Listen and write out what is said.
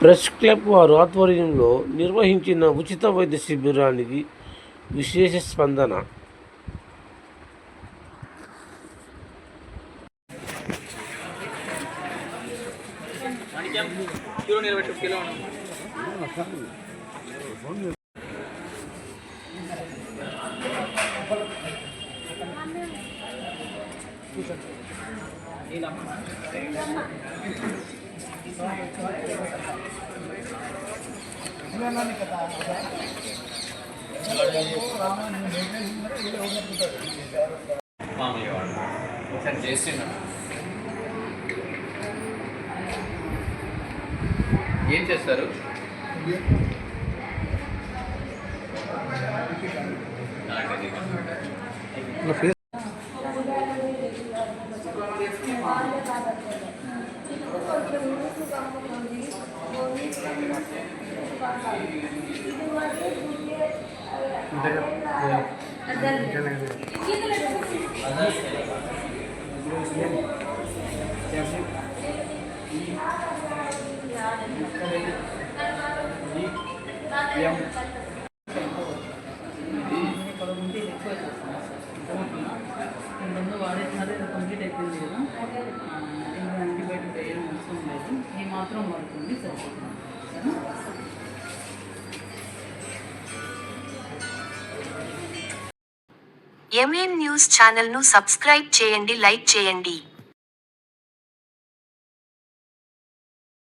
Press club వారు ఆధ్వర్యంలో నిర్వహించిన ఉచిత వైద్య శిబిరానికి విశేష స్పందన. కిలో మామూలుగా వాడు ఒకసారి చేస్తున్నాడు ఏం చేస్తారు? ముందు వాడేసినారు కంప్లీట్ అయిపోయింది కదా. ఇది మాత్రం సరిపోతుంది సరేనా? ఎంఎన్ న్యూస్ ఛానల్ను సబ్స్క్రైబ్ చేయండి లైక్ చేయండి